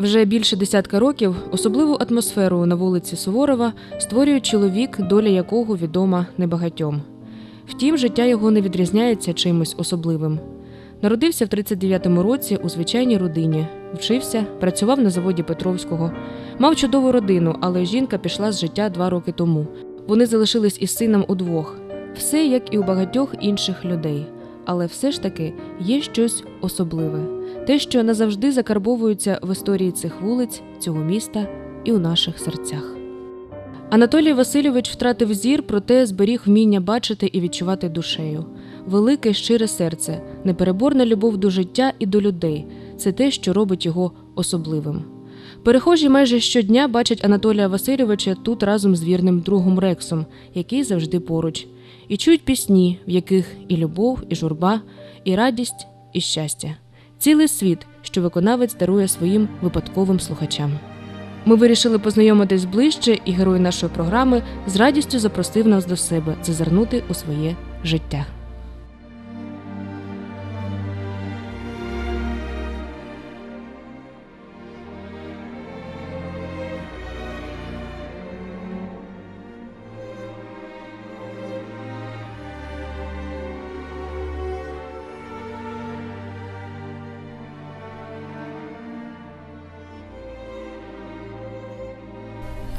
Вже більше десятка років особливу атмосферу на вулиці Суворова створює чоловік, доля якого відома небагатьом. Втім, життя його не відрізняється чимось особливим. Народився в 39-му році у звичайній родині, вчився, працював на заводі Петровського, мав чудову родину, але жінка пішла з життя два роки тому. Вони залишились із сином удвох. Все як і у багатьох інших людей. Але все ж таки є щось особливе те, що назавжди закарбовується в історії цих вулиць, цього міста і у наших серцях. Анатолій Васильович втратив зір, проте зберіг вміння бачити і відчувати душею. Велике щире серце, непереборна любов до життя і до людей це те, що робить його особливим. Перехожі майже щодня бачать Анатолія Васильовича тут разом з вірним другом Рексом, який завжди поруч, і чують пісні, в яких і любов, і журба, і радість, і щастя цілий світ, що виконавець дарує своїм випадковим слухачам. Ми вирішили познайомитись ближче, і герой нашої програми з радістю запросив нас до себе зазирнути у своє життя.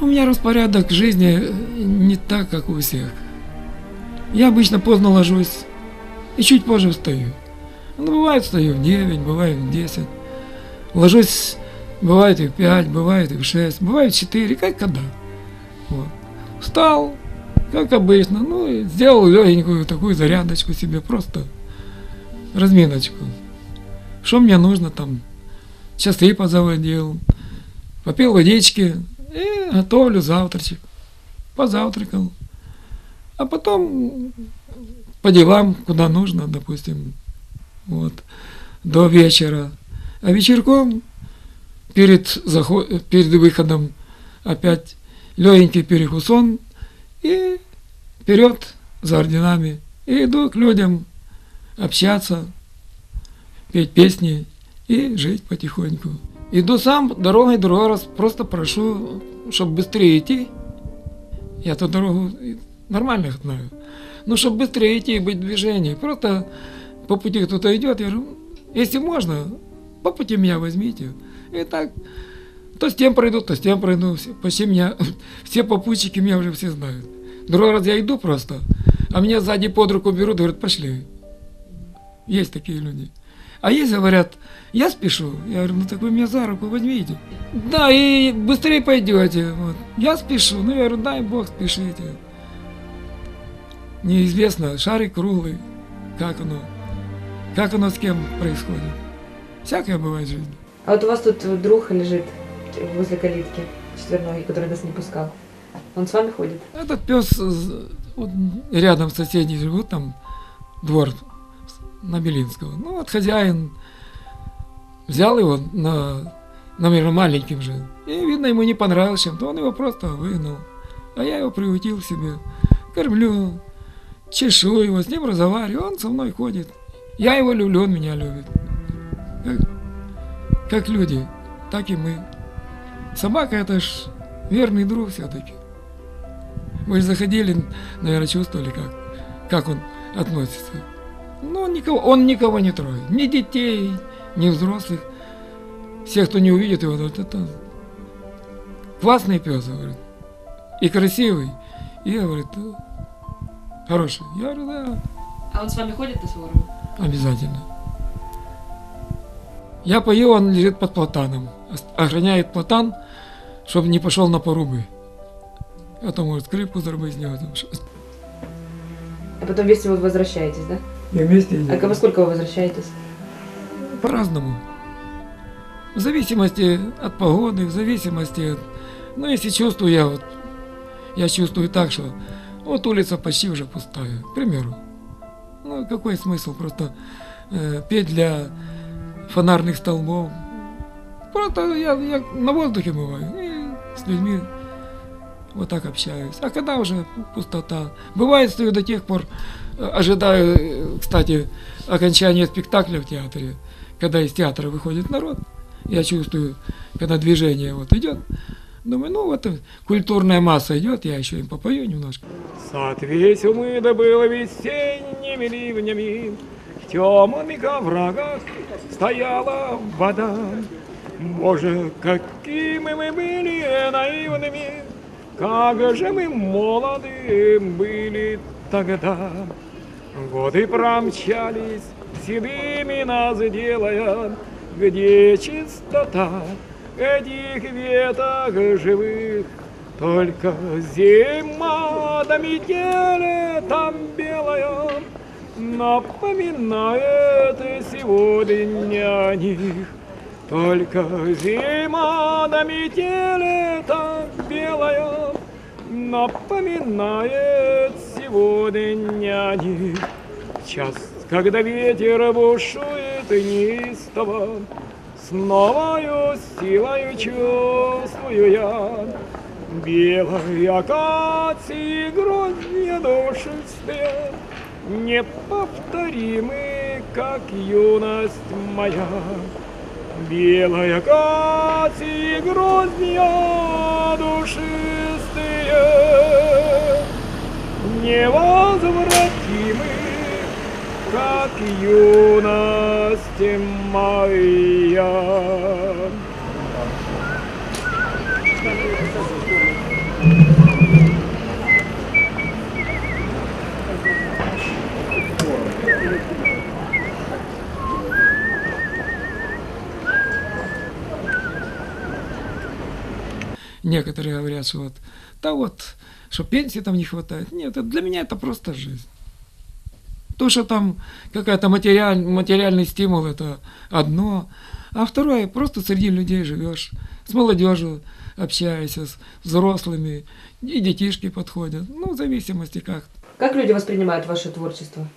У меня распорядок жизни не так, как у всех. Я обычно поздно ложусь и чуть позже встаю. Ну, бывает встаю в 9, бывает в 10. Ложусь, бывает и в 5, бывает и в 6, бывает в 4, как когда. Вот. Встал, как обычно, ну и сделал легенькую такую зарядочку себе, просто разминочку. Что мне нужно там, часы позаводил, попил водички, готовлю завтрачек. Позавтракал. А потом по делам, куда нужно, допустим, вот, до вечера. А вечерком перед, заход... перед выходом опять легенький перекусон и вперед за орденами. И иду к людям общаться, петь песни и жить потихоньку. Иду сам дорогой другой раз, просто прошу, чтобы быстрее идти. Я ту дорогу нормально знаю. Ну, чтобы быстрее идти и быть в движении. Просто по пути кто-то идет, я говорю, если можно, по пути меня возьмите. И так, то с тем пройду, то с тем пройду. Почти меня, все попутчики меня уже все знают. Другой раз я иду просто, а меня сзади под руку берут, говорят, пошли. Есть такие люди. А есть, говорят, я спешу. Я говорю, ну так вы меня за руку возьмите. Да, и быстрее пойдете. Вот. Я спешу. Ну, я говорю, дай бог, спешите. Неизвестно, шарик круглый, как оно, как оно с кем происходит. Всякое бывает в жизни. А от у вас тут друг лежит возле калитки четверногий, который нас не пускал. Он с вами ходит? Этот пес вот, рядом соседи живут, там двор на Белинского. Ну вот хозяин взял его на, наверное, маленьким же. И, видно, ему не понравилось чем-то, он его просто выгнал. А я его приютил к себе, кормлю, чешу его, с ним разговариваю, он со мной ходит. Я его люблю, он меня любит. Как, как люди, так и мы. Собака это ж верный друг все-таки. Вы же заходили, наверное, чувствовали, как, как он относится. Ну, он никого, он никого не трогает. Ни детей, ни взрослых. Всех, кто не увидит его, говорит, это классный пес, говорит. И красивый. И, говорит, хороший. Я говорю, да, А он с вами ходит на Суворова? обязательно. Я пою, он лежит под платаном. Охраняет платан, чтобы не пошел на порубы. А то может скрипку зарубить с него. Там, А потом вместе вы возвращаетесь, да? и вместе идем. А во сколько вы возвращаетесь? По-разному. В зависимости от погоды, в зависимости от... Ну, если чувствую я вот... Я чувствую так, что вот улица почти уже пустая, к примеру. Ну, какой смысл просто э, петь для фонарных столбов? Просто я, я на воздухе бываю и с людьми вот так общаюсь. А когда уже пустота? Бывает, стою до тех пор, э, ожидаю, э, кстати, окончания спектакля в театре, когда из театра выходит народ. Я чувствую, когда движение вот идет. Думаю, ну вот культурная масса идет, я еще им попою немножко. Весь умыт был весенними ливнями, В темных оврагах стояла вода. Боже, какими мы были наивными, Как же мы молоды были тогда. Годы промчались, седыми нас делая, Где чистота этих веток живых, только зима до метели там белая Напоминает сегодня о них. Только зима до метели там белая Напоминает сегодня о них. Час, когда ветер бушует неистово, С новою силою чувствую я Белой акации гроздья душистые, Неповторимы, как юность моя. Белая акации гроздья как юность моя. Некоторые говорят, что вот, да вот, что пенсии там не хватает. Нет, для меня это просто жизнь. То, что там какая-то материаль, материальный стимул, это одно. А второе, просто среди людей живешь, с молодежью общаешься, с взрослыми, и детишки подходят. Ну, в зависимости как. Как люди воспринимают ваше творчество?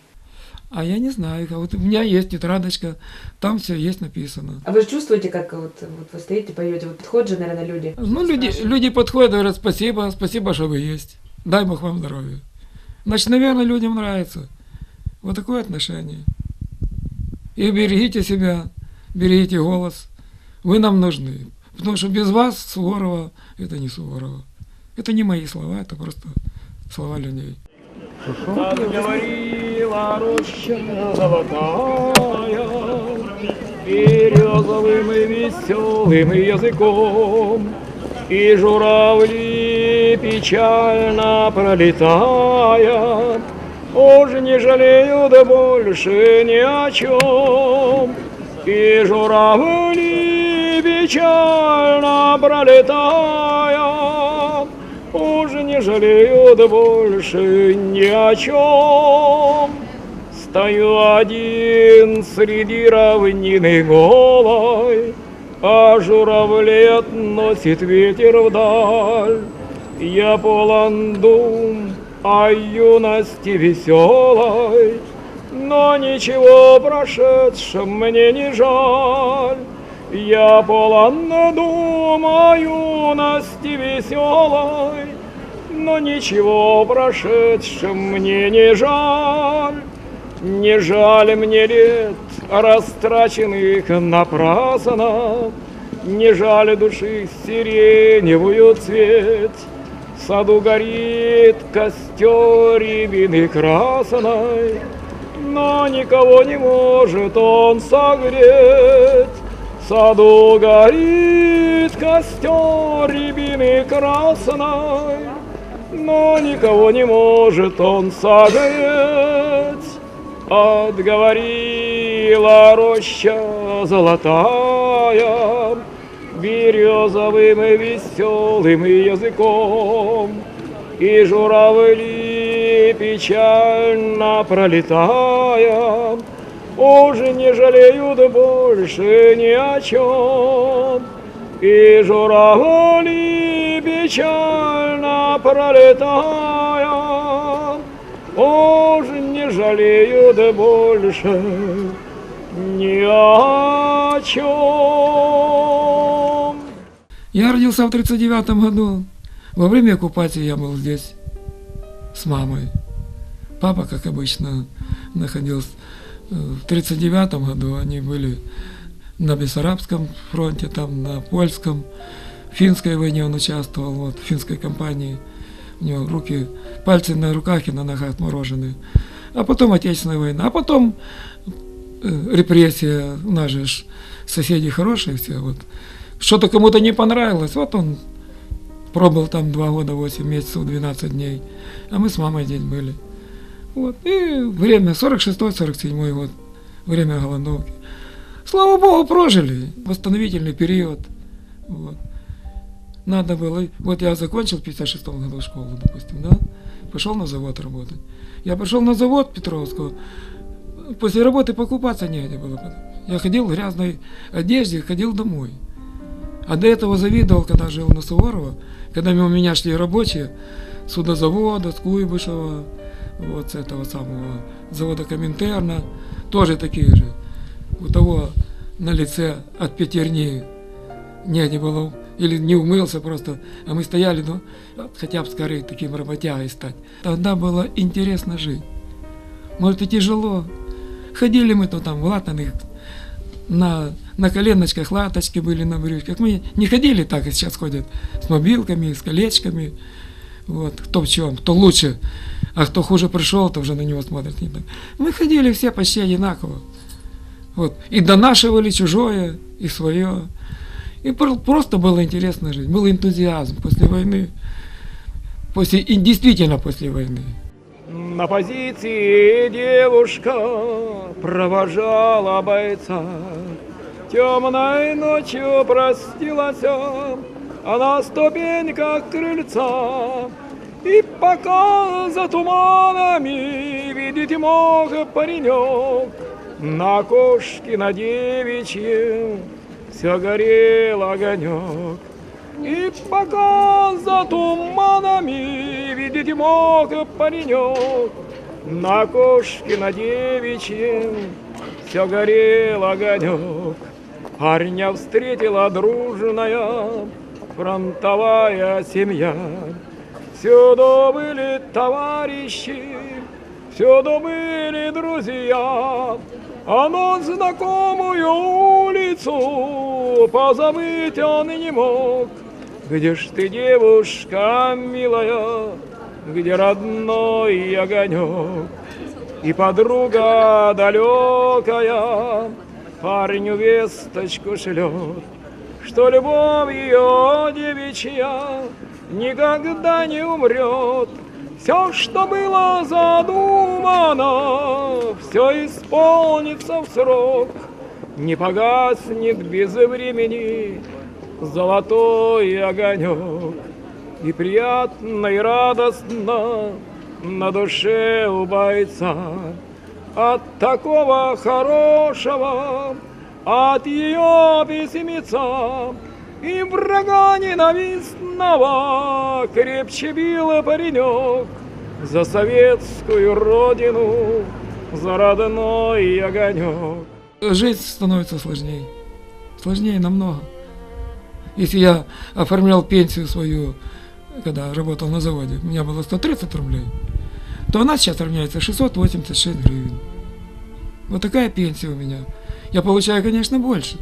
А я не знаю, а вот у меня есть тетрадочка, там все есть написано. А вы же чувствуете, как вот, вот вы стоите, поете, вот подходят же, наверное, люди? Ну, люди, люди подходят, говорят, спасибо, спасибо, что вы есть. Дай Бог вам здоровья. Значит, наверное, людям нравится. Вот такое отношение. И берегите себя, берегите голос. Вы нам нужны. Потому что без вас Суворова это не Суворова. Это не мои слова, это просто слова людей. Так говорила роща золотая, Березовым и веселым языком, И журавли печально пролетая, Уж не жалеют больше ни о чем. И журавли печально пролетая, Уж не жалеют больше ни о чем. Стою один среди равнины голой, А журавлет носит ветер вдаль. Я полон дум о юности веселой, Но ничего прошедшем мне не жаль. Я полон дум о юности веселой, но ничего прошедшем мне не жаль. Не жаль мне лет, растраченных напрасно, Не жаль души сиреневую цвет. Саду горит костер рябины красной, Но никого не может он согреть. В саду горит костер рябины красной, но никого не может он согреть. Отговорила роща золотая березовым и веселым языком, и журавли печально пролетая, уже не жалеют больше ни о чем. И журавли печально пролетая, уже не жалеют больше ни о чем. Я родился в 39 году. Во время оккупации я был здесь с мамой. Папа, как обычно, находился э, в 39 году. Они были на Бессарабском фронте, там на польском, в финской войне он участвовал, вот, в финской кампании. У него руки, пальцы на руках и на ногах отморожены. А потом Отечественная война, а потом э, репрессия, у нас же соседи хорошие все, вот. Что-то кому-то не понравилось, вот он пробыл там два года, 8 месяцев, 12 дней, а мы с мамой здесь были. Вот, и время, 46-47 год, время голодовки. Слава Богу, прожили, восстановительный период. Вот. Надо было, вот я закончил в 56 году школу, допустим, да, пошел на завод работать. Я пошел на завод Петровского, после работы покупаться негде было. Я ходил в грязной одежде, ходил домой. А до этого завидовал, когда жил на Суворова, когда мимо меня шли рабочие судозавода, с Куйбышева, вот с этого самого завода Коминтерна, тоже такие же. У того на лице от пятерни негде было, или не умылся просто, а мы стояли, ну, хотя бы скорее таким работягой стать. Тогда было интересно жить. Может и тяжело. Ходили мы то там в латаных, на, на коленочках латочки были на брючках. Мы не ходили так, как сейчас ходят, с мобилками, с колечками. Вот, кто в чем, кто лучше, а кто хуже пришел, то уже на него смотрят не так. Мы ходили все почти одинаково. Вот. И донашивали чужое, и свое. И пр- просто было интересно жить. Был энтузиазм после войны. После, и действительно после войны. На позиции девушка провожала бойца. Темной ночью простилась, а на ступеньках крыльца. И пока за туманами видеть мог паренек, на кошке на девичьем все горел огонек. И пока за туманами видеть мог паренек, На кошке на девичьем все горел огонек. Парня встретила дружная фронтовая семья. Всюду были товарищи, всюду были друзья, а на знакомую улицу позабыть он не мог. Где ж ты, девушка милая, где родной огонек? И подруга далекая парню весточку шлет, Что любовь ее девичья никогда не умрет. Все, что было задумано, все исполнится в срок. Не погаснет без времени золотой огонек. И приятно и радостно на душе у бойца от такого хорошего, от ее письмеца. И врага ненавистного крепче бил паренек За советскую родину, за родной огонек. Жизнь становится сложнее. Сложнее намного. Если я оформлял пенсию свою, когда работал на заводе, у меня было 130 рублей, то она сейчас равняется 686 гривен. Вот такая пенсия у меня. Я получаю, конечно, больше.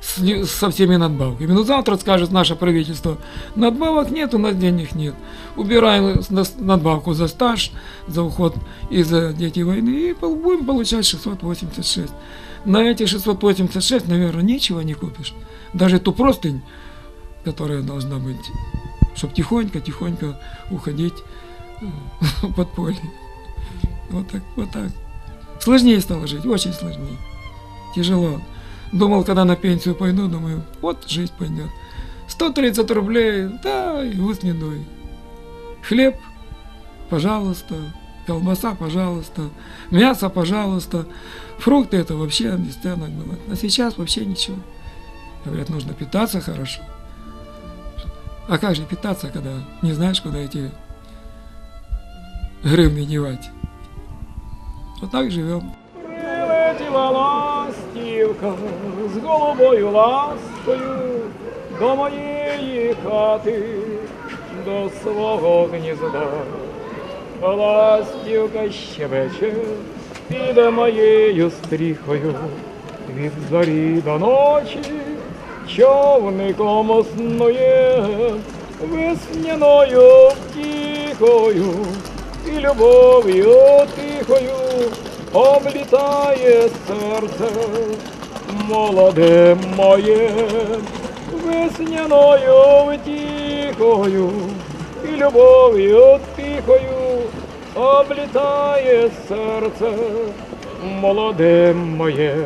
Со всеми надбавками. Но завтра скажет наше правительство, надбавок нет, у нас денег нет. Убираем надбавку за стаж, за уход и за дети войны, и будем получать 686. На эти 686, наверное, ничего не купишь. Даже ту простынь, которая должна быть, чтобы тихонько-тихонько уходить э, в подполье. Вот так, вот так. Сложнее стало жить, очень сложнее. Тяжело. Думал, когда на пенсию пойду, думаю, вот жизнь пойдет. 130 рублей, да, и ус не дуй. Хлеб, пожалуйста, колбаса, пожалуйста, мясо, пожалуйста. Фрукты это вообще бесценок было. А сейчас вообще ничего. Говорят, нужно питаться хорошо. А как же питаться, когда не знаешь, куда эти гривны девать? Вот так живем. Прилетіла ластівка з голубою ласкою до моєї хати, до свого гнізда. Ластівка щебече під моєю стріхою, від зорі до ночі, човником оснує весняною втіхою і любов'ю тихою облітає серце. Молоде моє, весняною втіхою і любов'ю тихою облітає серце молоде моє.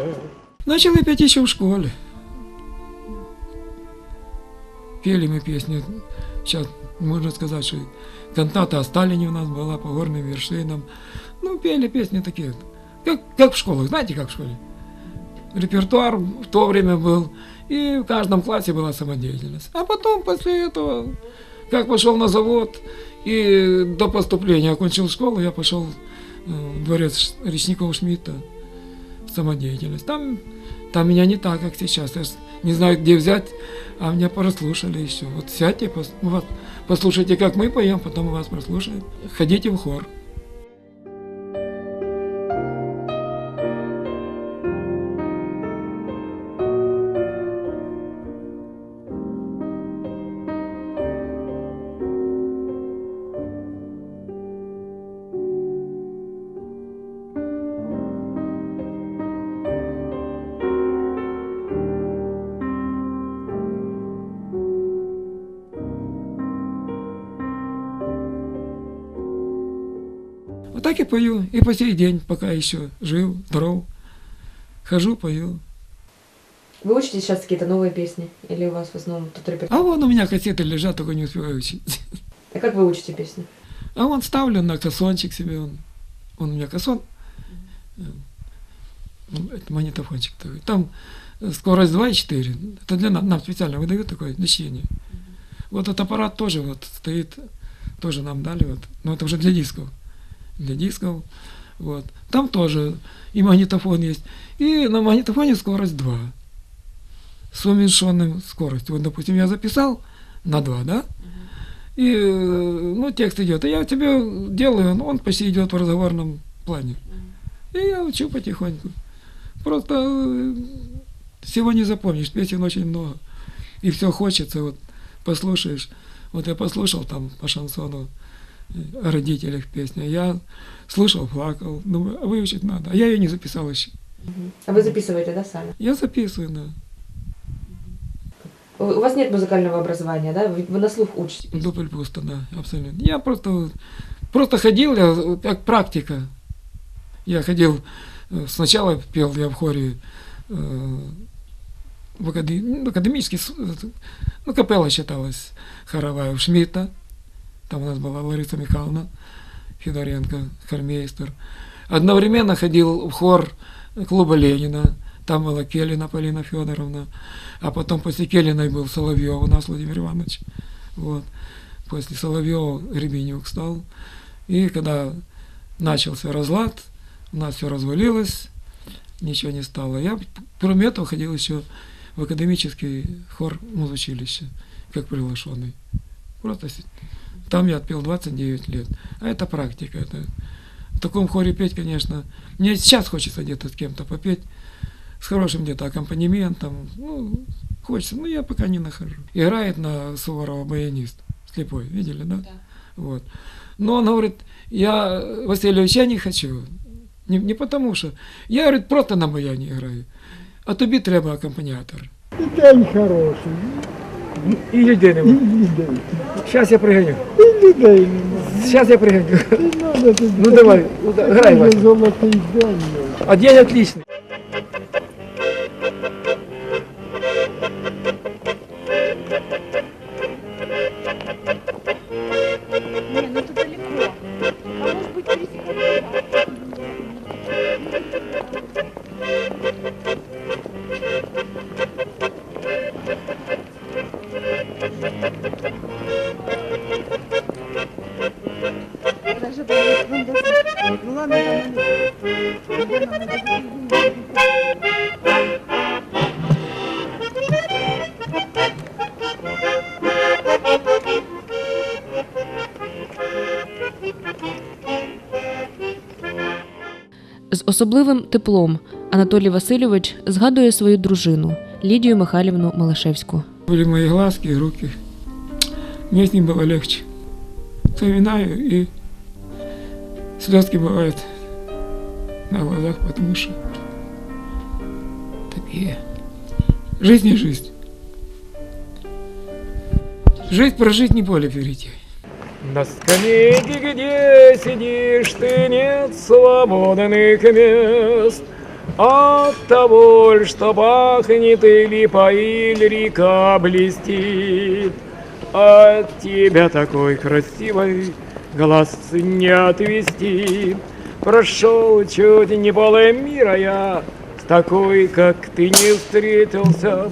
Начал я петь еще в школе. Пели мы песни. Сейчас можно сказать, что кантата о Сталине у нас была по горным вершинам. Ну, пели песни такие, как, как в школах. Знаете, как в школе? Репертуар в то время был. И в каждом классе была самодеятельность. А потом, после этого, как пошел на завод, и до поступления окончил школу, я пошел э, в дворец речников Шмидта в самодеятельность. Там, там меня не так, как сейчас. Я не знаю, где взять, а меня прослушали еще. Вот сядьте, пос- вас- послушайте, как мы поем, потом у вас прослушаем. Ходите в хор. И по сей день, пока еще жив, здоров. Хожу, пою. Вы учите сейчас какие-то новые песни? Или у вас в основном тут репертуар? А вон у меня кассеты лежат, только не успеваю учить. А как вы учите песни? А вон ставлю на кассончик себе. Он, он у меня кассон. Ну, Это магнитофончик такой. Там скорость 2,4. Это для нас, нам специально выдают такое значение. Вот этот аппарат тоже вот стоит, тоже нам дали вот. Но это уже для дисков. Для дисков. Вот. Там тоже и магнитофон есть. И на магнитофоне скорость 2. С уменьшенным скоростью. Вот, допустим, я записал на 2, да? И, ну, текст идет. И я тебе делаю, он, он почти идет в разговорном плане. И я учу потихоньку. Просто э, всего не запомнишь, песен очень много. И все хочется, вот послушаешь. Вот я послушал там по шансону родителях песни. Я слушал, плакал. Думаю, а выучить надо. А я ее не записал еще. А вы записываете, да, сами? Я записываю, да. У вас нет музыкального образования, да? Вы, вы на слух учите песни? Дубль пусто, да, абсолютно. Я просто, просто ходил, я, как практика. Я ходил, э, сначала пел я в хоре э, в акаде- ну, академический, э, ну, капелла считалась хоровая у Шмидта. Там у нас была Лариса Михайловна Федоренко, хормейстер. Одновременно ходил в хор клуба Ленина. Там была Келина Полина Федоровна. А потом после Келиной был Соловьев у нас Владимир Иванович. Вот. После Соловьева Гребенюк стал. И когда начался разлад, у нас все развалилось, ничего не стало. Я, кроме этого, ходил еще в академический хор музучилища, как приглашенный. Просто там я отпел 29 лет. А это практика. Это... В таком хоре петь, конечно, мне сейчас хочется где-то с кем-то попеть, с хорошим где-то аккомпанементом. Ну, хочется, но я пока не нахожу. Играет на Суворова баянист, слепой, видели, да? Вот. Но он говорит, я, Васильевич, я не хочу. Не, не потому что. Я, говорит, просто на баяні играю. А тобі треба акомпаніатор. І день хороший, І людей і нема. людей. Зараз я приганю. І людей нема. Зараз я приганю. І надо тут Ну давай, грай, Дуже Вася. золотий день. А день отличный. З особливим теплом Анатолій Васильович згадує свою дружину Лідію Михайлівну Малашевську. Были мои глазки и руки. Мне с ним было легче. Вспоминаю, и слезки бывают на глазах, потому что такие. Жизнь не жизнь. Жизнь прожить не поле перейти. На скамейке, где сидишь, ты нет свободных мест. От того, что пахнет или река блестит. От тебя такой красивый глаз не отвести. Прошел чуть не поле мира я, с такой, как ты, не встретился.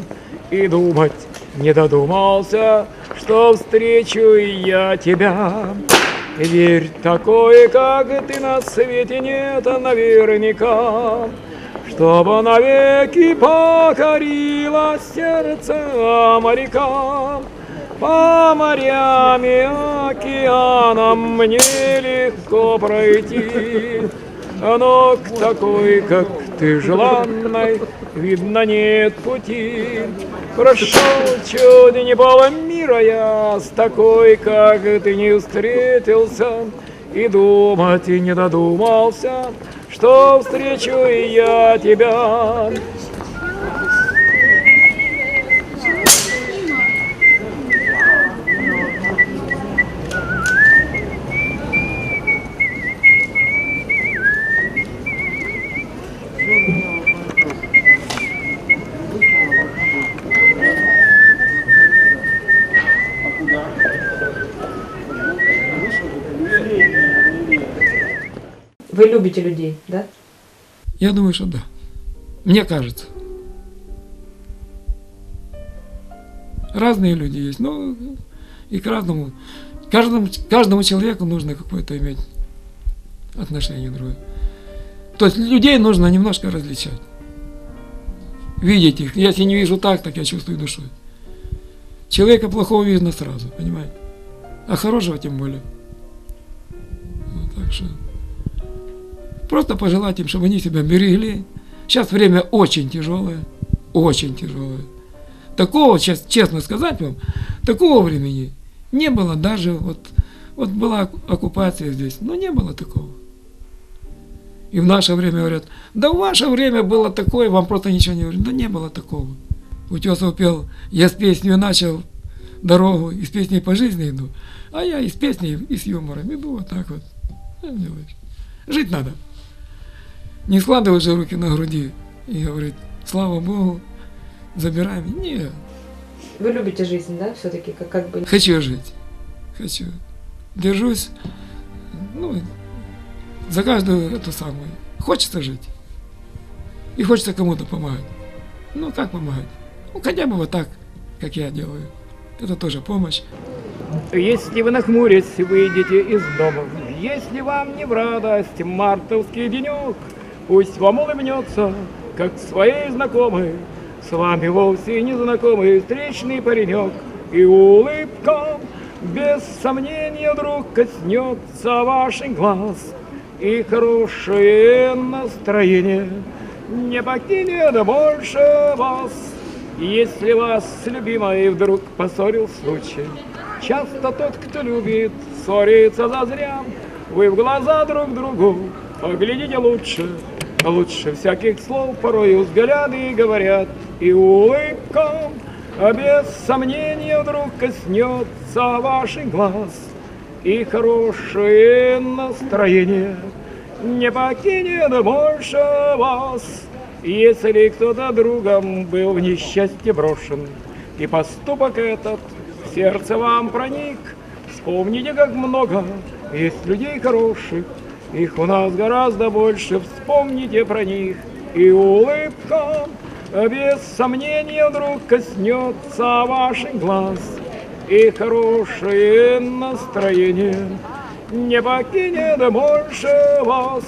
И думать не додумался, что встречу я тебя. Верь, такой, как ты на свете нет наверняка, чтобы навеки покорило сердце моряка. По морям и океанам мне легко пройти, но к такой, как ты, желанной, видно нет пути. Прошел чудо не было мира я, с такой, как ты, не встретился, и думать и не додумался, что встречу и я тебя. Любите людей, да? Я думаю, что да. Мне кажется. Разные люди есть, но и к разному. Каждому, каждому человеку нужно какое-то иметь отношение другое. То есть людей нужно немножко различать. Видеть их. Если не вижу так, так я чувствую душой. Человека плохого видно сразу, понимаете? А хорошего тем более. Ну, так что просто пожелать им, чтобы они себя берегли. Сейчас время очень тяжелое, очень тяжелое. Такого, чес- честно сказать вам, такого времени не было даже, вот, вот была оккупация здесь, но не было такого. И в наше время говорят, да в ваше время было такое, вам просто ничего не говорят. Да не было такого. Утесов пел, я с песней начал дорогу, и с песней по жизни иду, а я и с песней, и с юмором иду вот так вот. Жить надо. Не складывай же руки на груди и говорить, слава Богу, забираем. Нет, Вы любите жизнь, да, все-таки, как, как бы... хочу жить. Хочу. Держусь, ну, за каждую эту самую. Хочется жить. И хочется кому-то помогать. Ну, как помогать? Ну, хотя бы вот так, как я делаю. Это тоже помощь. Если вы нахмурясь выйдете из дома, если вам не в радость мартовский денек, пусть вам улыбнется, как своей знакомой, с вами вовсе не знакомый встречный паренек, и улыбка без сомнения вдруг коснется ваших глаз, и хорошее настроение не покинет больше вас. Если вас с любимой вдруг поссорил случай, Часто тот, кто любит, ссорится зазря. Вы в глаза друг другу поглядите лучше, Лучше всяких слов порой взгляды говорят, И улыбка без сомнения вдруг коснется ваших глаз, И хорошее настроение не покинет больше вас. Если кто-то другом был в несчастье брошен, И поступок этот в сердце вам проник, Вспомните, как много есть людей хороших, Их у нас гораздо больше, вспомните про них. И улыбка без сомнения вдруг коснется ваших глаз, И хорошее настроение не покинет больше вас.